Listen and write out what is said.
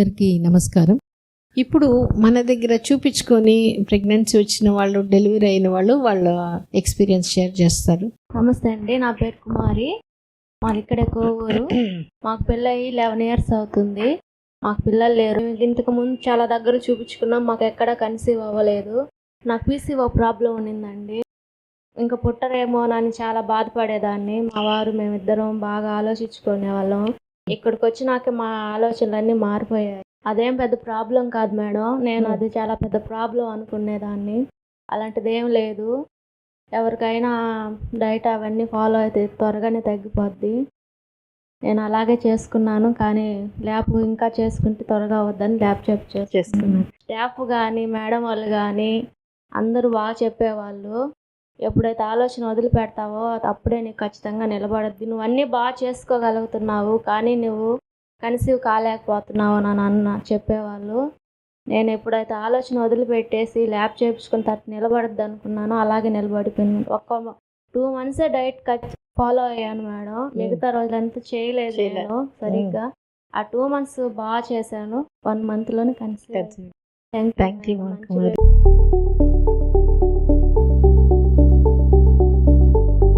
అందరికీ నమస్కారం. ఇప్పుడు మన దగ్గర చూపించుకొని ప్రెగ్నెన్సీ వచ్చిన వాళ్ళు డెలివరీ అయిన వాళ్ళు వాళ్ళ ఎక్స్పీరియన్స్ షేర్ చేస్తారు. నమస్తే అండి నా పేరు కుమారి. మాది ఇక్కడ కోవూరు. మాకు పెళ్ళయి లెవెన్ ఇయర్స్ అవుతుంది. మాకు పిల్లలు లేరు. ఇంతకు ముందు చాలా దగ్గర చూపించుకున్నాం. మాకు ఎక్కడ కన్సీవ్ అవ్వలేదు. నాకు పీసీఓ ప్రాబ్లం ఉన్నిందండి. ఇంకా పుట్టరేమోనని చాలా బాధపడేదాన్ని. మా వారు మేమిద్దరం బాగా ఆలోచించుకునే వాళ్ళం. ఇక్కడికి వచ్చినాక మా ఆలోచనలన్నీ మారిపోయాయి. అదేం పెద్ద ప్రాబ్లం కాదు మేడం. నేను అది చాలా పెద్ద ప్రాబ్లం అనుకునేదాన్ని. అలాంటిది ఏం లేదు. ఎవరికైనా డైట్ అవన్నీ ఫాలో అయితే త్వరగానే తగ్గిపోద్ది. నేను అలాగే చేసుకున్నాను కానీ ల్యాబ్ ఇంకా చేసుకుంటే త్వరగా అవద్దని ల్యాబ్ చెప్ చేసుకున్నాను. స్టాఫ్ కానీ మేడం వాళ్ళు కానీ అందరూ బాగా చెప్పేవాళ్ళు. ఎప్పుడైతే ఆలోచన వదిలిపెడతావో అప్పుడే నీకు ఖచ్చితంగా నిలబడద్ది. నువ్వు అన్నీ బాగా చేసుకోగలుగుతున్నావు కానీ నువ్వు కన్సీవ్ కాలేకపోతున్నావు అని అన్న చెప్పేవాళ్ళు. నేను ఎప్పుడైతే ఆలోచన వదిలిపెట్టేసి ల్యాబ్ చేయించుకుని తట్టు నిలబడద్దు అనుకున్నానో అలాగే నిలబడిపోయింది ఒక్క టూ మంత్సే డైట్ ఫాలో అయ్యాను మేడం. మిగతా రోజులంతా చేయలేదు చేయలే. నేను సరిగ్గా. ఆ టూ మంత్స్ బాగా చేశాను. వన్ మంత్లోనే కన్సీవ్ థ్యాంక్ యూ